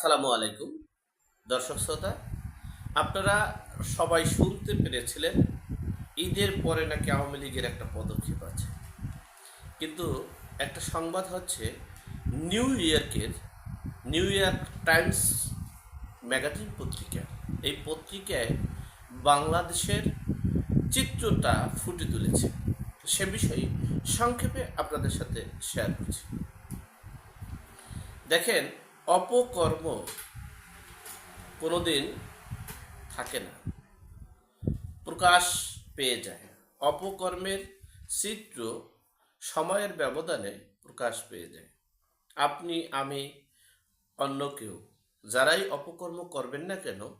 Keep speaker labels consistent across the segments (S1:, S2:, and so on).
S1: আসসালামু আলাইকুম, দর্শক শ্রোতা। আপনারা সবাই শুনতে পেরেছিলেন, ঈদের পরে নাকি আওয়ামী লীগের একটা পদক্ষেপ আছে। কিন্তু একটা সংবাদ হচ্ছে, নিউ ইয়র্কের, নিউ ইয়র্ক টাইমস ম্যাগাজিন পত্রিকা। এই পত্রিকায় বাংলাদেশের চিত্রটা ফুটে তুলেছে। সে বিষয়ে সংক্ষেপে আপনাদের সাথে শেয়ার করছি। দেখেন অপকর্ম কোনোদিন থাকে না। প্রকাশ পেয়ে যায়। অপকর্মের চিত্র সময়ের ব্যবধানে প্রকাশ পেয়ে যায়। আপনি, আমি, অন্য কেউ যারাই অপকর্ম করবেন না কেন,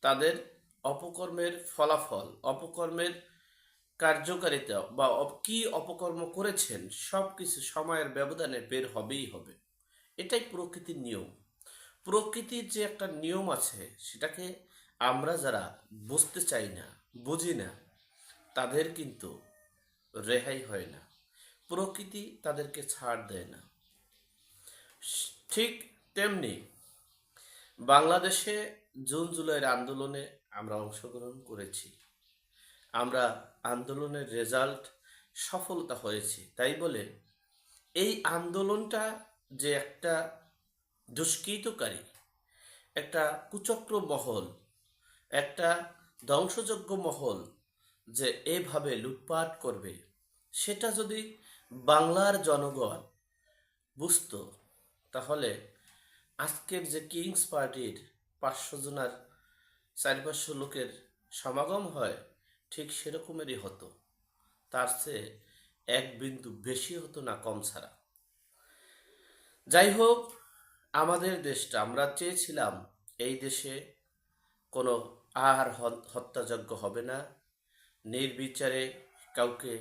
S1: তাদের অপকর্মের ফলাফল, অপকর্মের কার্যকারিতা বা কি অপকর্ম করেছেন সব কিছু সময়ের ব্যবধানে বের হবেই হবে। এটাই প্রকৃতির নিয়ম। প্রকৃতির যে একটা নিয়ম আছে, সেটাকে আমরা যারা বুঝতে চাই না, বুঝি না, তাদের কিন্তু রেহাই হয় না। প্রকৃতি তাদেরকে ছাড় দেয় না। ঠিক তেমনি বাংলাদেশে জুন জুলাইয়ের আন্দোলনে আমরা অংশগ্রহণ করেছি। আমরা আন্দোলনের রেজাল্ট সফলতা হয়েছে। তাই বলে এই আন্দোলনটা যে একটা দুষ্কৃতকারী, একটা কুচক্র মহল, একটা ধ্বংসযোগ্য মহল যে এভাবে লুটপাট করবে, সেটা যদি বাংলার জনগণ বুঝতো, তাহলে আজকের যে কিংস পার্টির পাঁচশো জনার চারি পাঁচশো লোকের সমাগম হয়, ঠিক সেরকমেরই হতো। তার চেয়ে এক বিন্দু বেশি হতো না, কম ছাড়া। যাই হোক আমাদের দেশটা, আমরা চেয়েছিলাম এই দেশে কোনো আর হত্যাযজ্ঞ হবে না। নির্বিচারে কাউকে,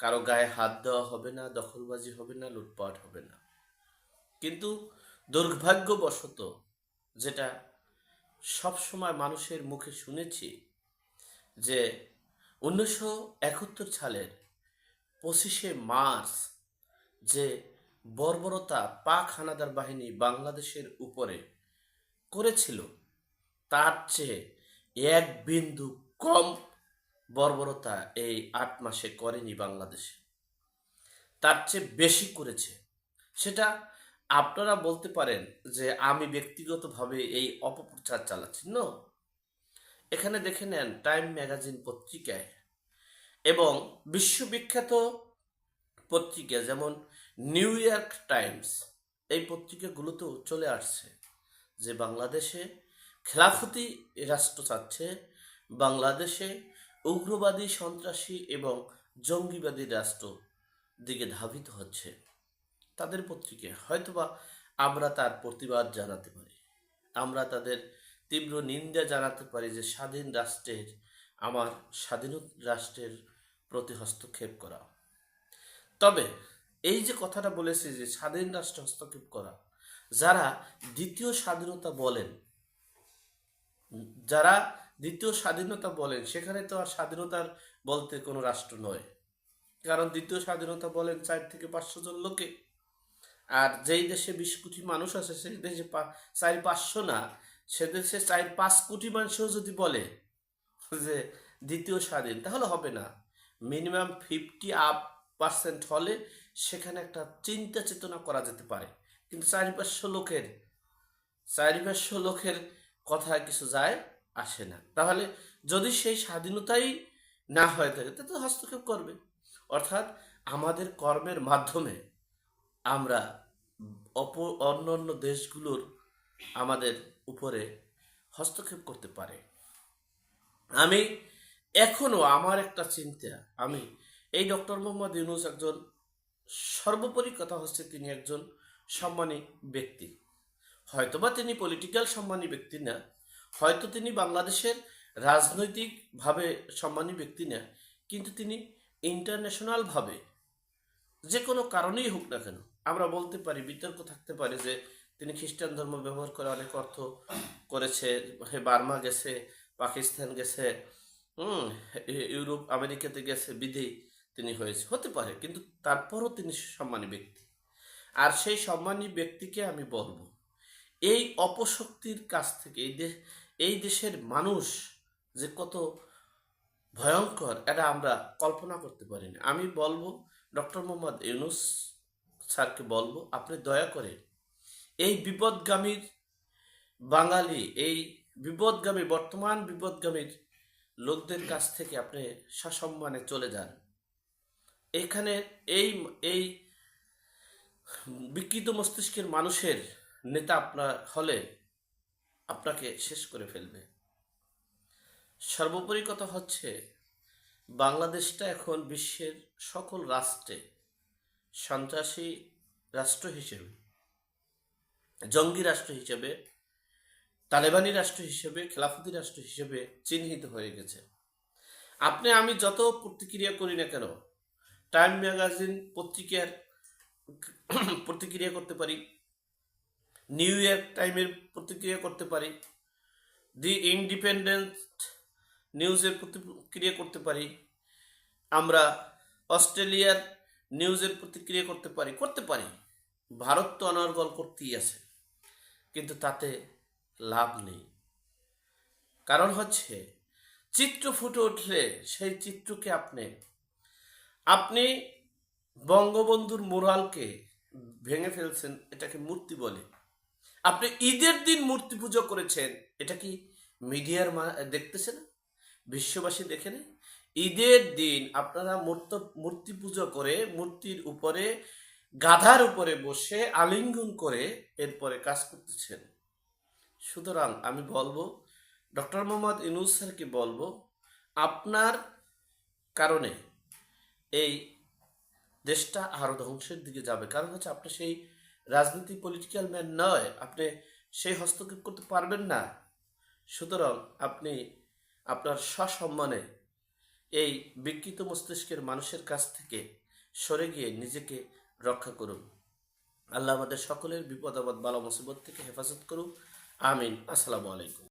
S1: কারও গায়ে হাত দেওয়া হবে না, দখলবাজি হবে না, লুটপাট হবে না। কিন্তু দুর্ভাগ্যবশত যেটা সবসময় মানুষের মুখে শুনেছি যে উনিশশো একাত্তর সালের পঁচিশে মার্চ যে বর্বরতা পাক হানাদার বাহিনী বাংলাদেশের উপরে করেছিল, তার চেয়ে এক বিন্দু কম বর্বরতা এই আট মাসে করেনি বাংলাদেশে। তার চেয়ে বেশি করেছে। সেটা আপনারা বলতে পারেন যে আমি ব্যক্তিগতভাবে এই অপপ্রচার চালাচ্ছি। ন এখানে দেখে নেন টাইম ম্যাগাজিন পত্রিকায় এবং বিশ্ববিখ্যাত পত্রিকা যেমন নিউ ইয়র্ক টাইমস এই পত্রিকাগুলোতেও চলে আসছে যে বাংলাদেশে খেলাফতি রাষ্ট্র চাচ্ছে, বাংলাদেশে উগ্রবাদী সন্ত্রাসী এবং জঙ্গিবাদী রাষ্ট্র দিকে ধাবিত হচ্ছে। তাদের পত্রিকায় হয়তোবা আমরা তার প্রতিবাদ জানাতে পারি। আমরা তাদের তীব্র নিন্দা জানাতে পারি যে স্বাধীন রাষ্ট্রের, আমার স্বাধীন রাষ্ট্রের প্রতি হস্তক্ষেপ করা। তবে এই যে কথাটা বলেছে যে স্বাধীন রাষ্ট্র হস্তক্ষেপ করা, যারা দ্বিতীয় স্বাধীনতা বলেন, যারা দ্বিতীয় স্বাধীনতা বলেন, সেখানে তো আর স্বাধীনতার বলতে কোনো রাষ্ট্র নয়। কারণ দ্বিতীয় স্বাধীনতা বলেন চার থেকে পাঁচশো জন লোকে। আর যেই দেশে বিশ কোটি মানুষ আছে, সেই দেশে চার পাঁচশো না, সে দেশে চার পাঁচ কোটি মানুষও যদি বলে যে দ্বিতীয় স্বাধীন, তাহলে হবে না। মিনিমাম ফিফটি আপ পার্সেন্ট হলে সেখানে একটা চিন্তা চেতনা করা যেতে পারে। কিন্তু চারি লোকের চারি লোকের কথায় কিছু যায় আসে না। তাহলে যদি সেই স্বাধীনতাই না হয়ে থাকে, তা তো হস্তক্ষেপ করবে। অর্থাৎ আমাদের কর্মের মাধ্যমে আমরা অপ, অন্য অন্য দেশগুলোর আমাদের উপরে হস্তক্ষেপ করতে পারে। আমি এখনও, আমার একটা চিন্তা, আমি এই ডক্টর মোহাম্মদ ইউনুস একজন সর্বোপরি কথা হচ্ছে তিনি একজন সম্মানী ব্যক্তি। হয়তোবা তিনি পলিটিক্যাল সম্মানী ব্যক্তি না, হয়তো তিনি বাংলাদেশের রাজনৈতিকভাবে সম্মানী ব্যক্তি না, কিন্তু তিনি ইন্টারন্যাশনালভাবে যে কোনো কারণেই হোক না কেন, আমরা বলতে পারি, বিতর্ক থাকতে পারে যে তিনি খ্রিস্টান ধর্ম ব্যবহার করে অনেক অর্থ করেছে, হে বার্মা গেছে, পাকিস্তান গেছে, হুম ইউরোপ, আমেরিকাতে গেছে বিধেই তিনি হয়েছে। হতে পারে, কিন্তু তারপরও তিনি সম্মানী ব্যক্তি। আর সেই সম্মানী ব্যক্তিকে আমি বলব, এই অপশক্তির কাছ থেকে, এই দেশ এই দেশের মানুষ যে কত ভয়ঙ্কর, এটা আমরা কল্পনা করতে পারিনি। আমি বলব, ডক্টর মোহাম্মদ ইউনুস স্যারকে বলব, আপনি দয়া করে এই বিপদগামীর বাঙালি, এই বিপদগামী, বর্তমান বিপদগামীর লোকদের কাছ থেকে আপনি সসম্মানে চলে যান। এখানে এই এই বিকৃত মস্তিষ্কের মানুষের নেতা আপনার হলে আপনাকে শেষ করে ফেলবে। সর্বোপরি কথা হচ্ছে, বাংলাদেশটা এখন বিশ্বের সকল রাষ্ট্রে সন্ত্রাসী রাষ্ট্র হিসেবে, জঙ্গি রাষ্ট্র হিসেবে, তালেবানি রাষ্ট্র হিসেবে, খেলাফতি রাষ্ট্র হিসেবে চিহ্নিত হয়ে গেছে। আপনি, আমি যত প্রতিক্রিয়া করি না কেন টাইম ম্যাগাজিন পত্রিকার প্রতিক্রিয়া করতে পারি, নিউ ইয়র্ক টাইমের প্রতিক্রিয়া করতে পারি, দি ইন্ডিপেন্ডেন্ট নিউজের প্রতিক্রিয়া করতে পারি, আমরা অস্ট্রেলিয়ার নিউজের প্রতিক্রিয়া করতে পারি করতে পারি। ভারত তো অনর্গল করতেই আছে, কিন্তু তাতে লাভ নেই। কারণ হচ্ছে, চিত্র ফুটে উঠলে সেই চিত্রকে আপনি আপনি বঙ্গবন্ধুর মোরালকে ভেঙে ফেলছেন, এটাকে মূর্তি বলে। আপনি ঈদের দিন মূর্তি পুজো করেছেন, এটা কি মিডিয়ার দেখতেছে না বিশ্ববাসী দেখে না ঈদের দিন আপনারা মূর্ত, মূর্তি পুজো করে মূর্তির উপরে, গাধার উপরে বসে আলিঙ্গন করে এরপরে কাজ করতেছেন। সুতরাং আমি বলব, ডক্টর মোহাম্মদ ইনুস স্যারকে বলব, আপনার কারণে এই দেশটা আরও ধ্বংসের দিকে যাবে। কারণ হচ্ছে আপনি সেই রাজনীতি পলিটিক্যাল ম্যান নয়, আপনি সেই হস্তক্ষেপ করতে পারবেন না। সুতরাং আপনি আপনার সসম্মানে এই বিকৃত মস্তিষ্কের মানুষের কাছ থেকে সরে গিয়ে নিজেকে রক্ষা করুন। আল্লাহ আমাদের সকলের বিপদ আপদ বালা মুসিবত থেকে হেফাজত করুন আমিন। আসসালামু আলাইকুম।